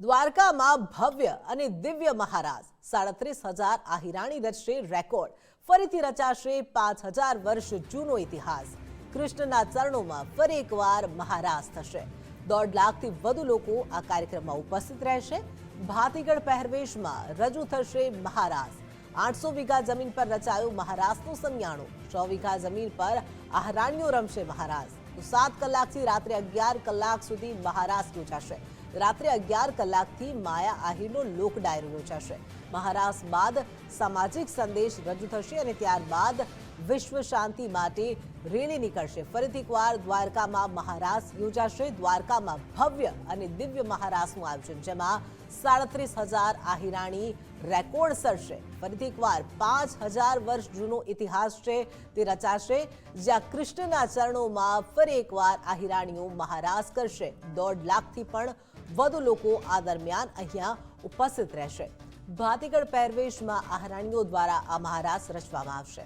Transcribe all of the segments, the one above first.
દ્વારકામાં ભવ્ય અને દિવ્ય મહારાજ. સાડત્રીસ હજાર આહિરાણી રચશે રેકોર્ડ. ફરીથી રચાશે પાંચ હજાર વર્ષ જૂનો ઇતિહાસ. કૃષ્ણના ચરણોમાં ફરી એકવાર મહારાજ થશે. દોઢ લાખથી વધુ લોકો આ કાર્યક્રમમાં ઉપસ્થિત રહેશે. ભાતીગળ પહેરવેશમાં રજૂ થશે મહારાજ. આઠસો વીઘા જમીન પર રચાયું મહારાજનું સમિયાણું સો વીઘા જમીન પર આહરાણીઓ રમશે મહારાજ. સાત કલાકથી રાત્રે અગિયાર કલાક સુધી મહારાજ યોજાશે. રાત્રે અગિયાર કલાકથી માયા આહિરનો લોક ડાયરો યોજાશે. મહારાસ બાદ સામાજિક સંદેશ રજૂ થશે અને ત્યારબાદ વિશ્વ શાંતિ માટે રેલી નીકળશે. ફરીથી એકવાર દ્વારકામાં મહારાસ યોજાશે. દ્વારકામાં ભવ્ય અને દિવ્ય મહારાસનું આયોજન, જેમાં સાડત્રીસ હજાર આહિરાણી રેકોર્ડ સરશે ફરીથી એકવાર પાંચ હજાર વર્ષ જૂનો ઇતિહાસ છે તે રચાશે. જ્યાં કૃષ્ણના ચરણોમાં ફરી એકવાર આહિરાણીઓ મહારાસ કરશે. દોઢ લાખથી પણ વધુ લોકો આ દરમિયાન અહીંયા ઉપસ્થિત રહેશે. ભાતીગળ પહેરવેશમાં આહરાણીઓ દ્વારા આ મહારાસ રચવામાં આવશે.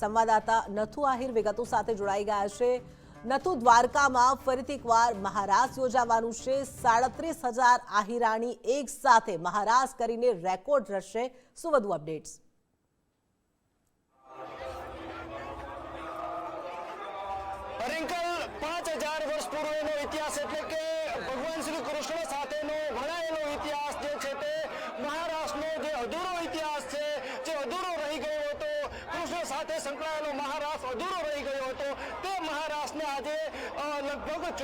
સંવાદદાતા નથુ આહિર વિગતો સાથે જોડાઈ ગયા છે. નથુ દ્વારકામાં ફરીથી એકવાર મહારાસ યોજાવાનું છે. સાડત્રીસ હજાર આહિરાણી એક સાથે મહારાસ કરીને રેકોર્ડ રચશે. શું વધુ અપડેટ્સ? રિંકલ પાંચ હજાર વર્ષ પૂર્વેનો ઇતિહાસ એટલે કે ભગવાન શ્રી કૃષ્ણ સાથેનો વણાયેલો ઇતિહાસ જે છે તે મહારાષ્ટ્રનો જે અધૂરો ઇતિહાસ છે, જે અધૂરો રહી ગયો હતો, કૃષ્ણ સાથે સંકળાયેલો મહારાષ્ટ્ર અધૂરો રહી ગયો હતો, તે મહારાષ્ટ્રને આજે લગભગ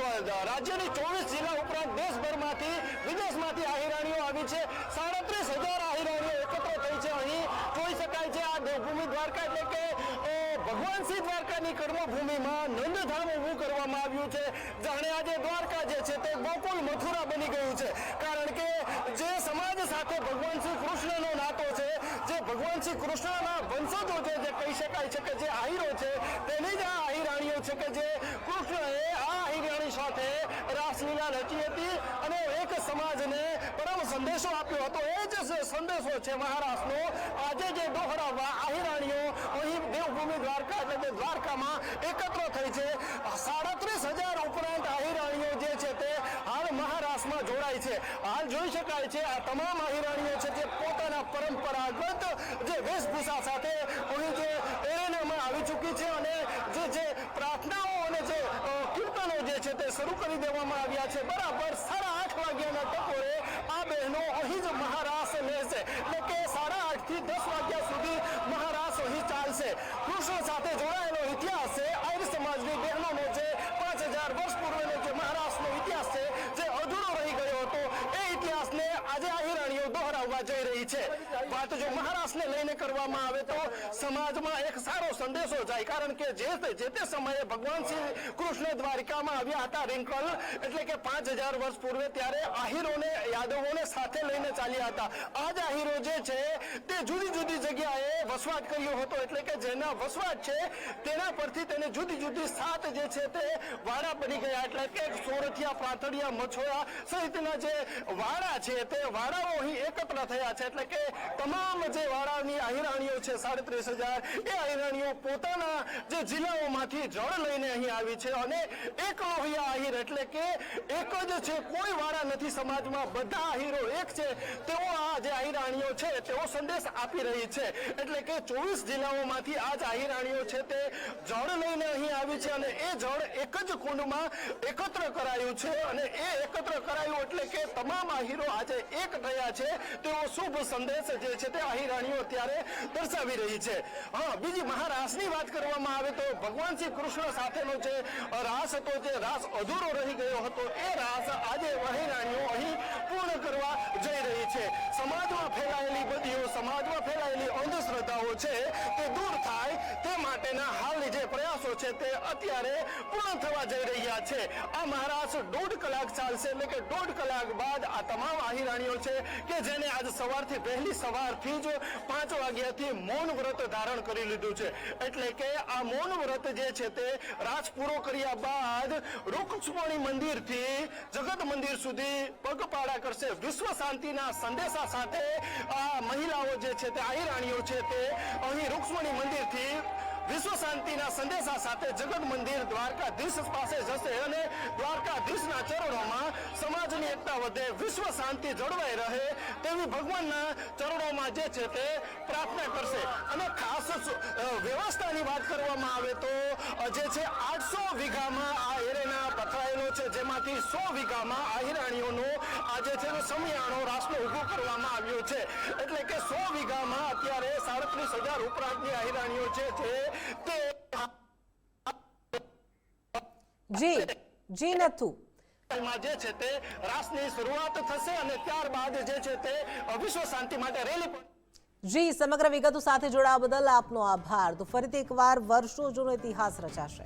રાજ્યની ચોવીસ જિલ્લા ઉપરાંત દેશભરમાંથી વિદેશમાંથી આહિરાણીઓ આવી છે. સાડત્રીસ હજાર આહિરાણીઓ એકત્ર થઈ છે અહીં. જોઈ શકાય છે આ દેવભૂમિ દ્વારકા એટલે કે ભગવાન શ્રી દ્વારકાની કર્મભૂમિમાં નંદધામ ઊભું કરવામાં આવ્યું છે. જાણે આજે દ્વારકા જે છે તે ગોકુલ મથુરા બની ગયું છે. કારણ કે જે સમાજ સાથે ભગવાન શ્રી કૃષ્ણનો નાતો છે, જે ભગવાન શ્રી કૃષ્ણના વંશજો છે, જે કહી શકાય છે કે જે આહીરો છે, તેની જ આ આહીરાણીઓ છે કે જે કૃષ્ણએ આ આહીરાણી સાથે રાસલીલા રચી હતી અને એક સમાજને પરમ સંદેશો આપ્યો હતો. એ જ સંદેશો છે મહારાષ્ટ્રનો આજે જે દોહરાવવા આહીરાણીઓ અહીં દેવભૂમિ દ્વારકા એટલે કે દ્વારકામાં એકત્ર થઈ છે. સાડત્રીસ હજાર ઉપરાંત અહિરાણીઓ જે છે તે હાલ મહારાષ્ટ્રમાં જોડાય છે. હાલ જોઈ શકાય છે આ તમામ અહિરાણીઓ છે જે પોતાના પરંપરાગત જે વેશભૂષા સાથે અહીં જે એરેનામાં આવી ચૂકી છે અને જે જે પ્રાર્થનાઓ અને જે કીર્તનો જે છે તે શરૂ કરી દેવામાં આવ્યા છે. બરાબર સાડા આઠ વાગ્યાના ટકોરે આ બહેનો અહીં જ મહારાસ લેશે એટલે કે સાડા આઠથી દસ વાગ્યા સુધી મહારાસ અહીં ચાલશે કૃષ્ણ સાથે જોડાયેલો ઇતિહાસ છે આર્ય સમાજની બહેનોનો જે પાંચ હજાર વર્ષ પૂર્વેનો જે મહારાષ્ટ્રનો ઇતિહાસ છે જે અધૂરો રહી ગયો હતો એ ઇતિહાસને આજે આહિરાણીઓ દોહરાવવા જઈ રહી છે. વાત જો મહારાષ્ટ્રને લઈને કરવામાં આવે તો સમાજમાં એક સારો સંદેશો જાય. કારણ કે જે જે તે સમયે ભગવાન શ્રી કૃષ્ણ દ્વારિકામાં આવ્યા હતા, રિંકલ, એટલે કે પાંચ હજાર વર્ષ પૂર્વે ત્યારે આહિરોને, યાદવોને સાથે લઈને ચાલ્યા હતા. આ આહિરો જે છે, તે જુદી જુદી જગ્યાએ વસવાટ કર્યો હતો. એટલે કે જેના વસવાટ છે, તેના પરથી તેને જુદી જુદી સાત જે છે તે વાડા બની ગયા. એટલે કે સોરઠિયા પાથડિયા મછોડા સહિતના જે વાડા છે, તે વાડાઓ અહીં એકત્ર થયા છે એટલે કે તમામ જે વાડાની આહિરાણીઓ છે, સાડત્રીસ હજાર, એ આહિરાણીઓ પોતાના જે જિલ્લાઓમાંથી જળ લઈને અહીં આવી છે અને એક લોહિયા આહિર એટલે કે એક જ છે, કોઈ વાડા નથી સમાજમાં. બધા આહીરો એક છે. તેઓ આ જે આહિરાણીઓ છે, તેઓ સંદેશ આપી રહી છે. એટલે કે ચોવીસ જિલ્લાઓમાંથી આ જ આહિરાણીઓ છે, તે જળ લઈને અહીં આવી છે અને એ જળ એક જ કુંડમાં એકત્ર કરાયું છે અને એ એકત્ર કરાયું એટલે કે તમામ આહીરો આજે એક થયા છે. તેવો શુભ સંદેશ જે છે તે આહિરાણીઓ અત્યારે દર્શાવી રહી છે. હા, બીજી મહારાસની વાત કરવામાં આવે તો ભગવાન શ્રી કૃષ્ણ સાથેનો જે રાસ હતો, જે રાસ અધૂરો રહી ગયો હતો, એ રાસ આજે અહીરાણીઓ અહીં પૂર્ણ કરવા જઈ રહી છે. સમાજમાં ફેલાયેલી બદીઓ, સમાજમાં ફેલાયેલી અંધશ્રદ્ધાઓ છે, તે દૂર થાય તે માટેના હાલની જે પ્રયાસો છે તે અત્યારે પૂર્ણ થવા જઈ રહ્યા છે. આ મહારાજ દોઢ કલાક ચાલશે, એટલે કે દોઢ કલાક બાદ આ તમામ આહિરાણીઓ છે કે જેને આજ સવારથી, વહેલી સવારથી જ પાંચ વાગ્યાથી મૌન વ્રત ધારણ કરી લીધું છે. એટલે કે આ મૌન વ્રત જે છે તે રાજ પૂરો કર્યા બાદ રૂક્ષમણી મંદિરથી, જગત મંદિર સુધી પગપાળા કરશે. વિશ્વ શાંતિના સંદેશા સાથે આ મહિલાઓ જે છે તે આહિરાણીઓ છે તે અહીં રૂક્ષ્મણી મંદિરથી વિશ્વ શાંતિના સંદેશા સાથે જગત મંદિર દ્વારકાધીશ પાસે જશે અને દ્વારકાધીશના ચરણોમાં એકતા વધે, વિશ્વ શાંતિ જળવાઈ રહે, તેવી ભગવાનના ચરણોમાં જે છે તે પ્રાર્થના કરશે. અને ખાસ વ્યવસ્થાની વાત કરવામાં આવે તો જે છે આઠસો વીઘામાં આ એરેના પથરાયેલો છે, જેમાંથી સો વીઘામાં આ જે છે સમિયાણો રાસનો ઊભો કરવામાં આવ્યો છે. એટલે કે સો વીઘામાં અત્યારે સાડત્રીસ હજાર ઉપરાંતની હિરાણીઓ છે તે જી જી નથુ. જે છે તે રાસની શરૂઆત થશે અને ત્યારબાદ જે છે તે વિશ્વ શાંતિ માટે રેલી જી, સમગ્ર વિગતો સાથે જોડાવા બદલ આપનો આભાર. તો ફરીથી એકવાર વર્ષો જૂનો ઇતિહાસ રચાશે.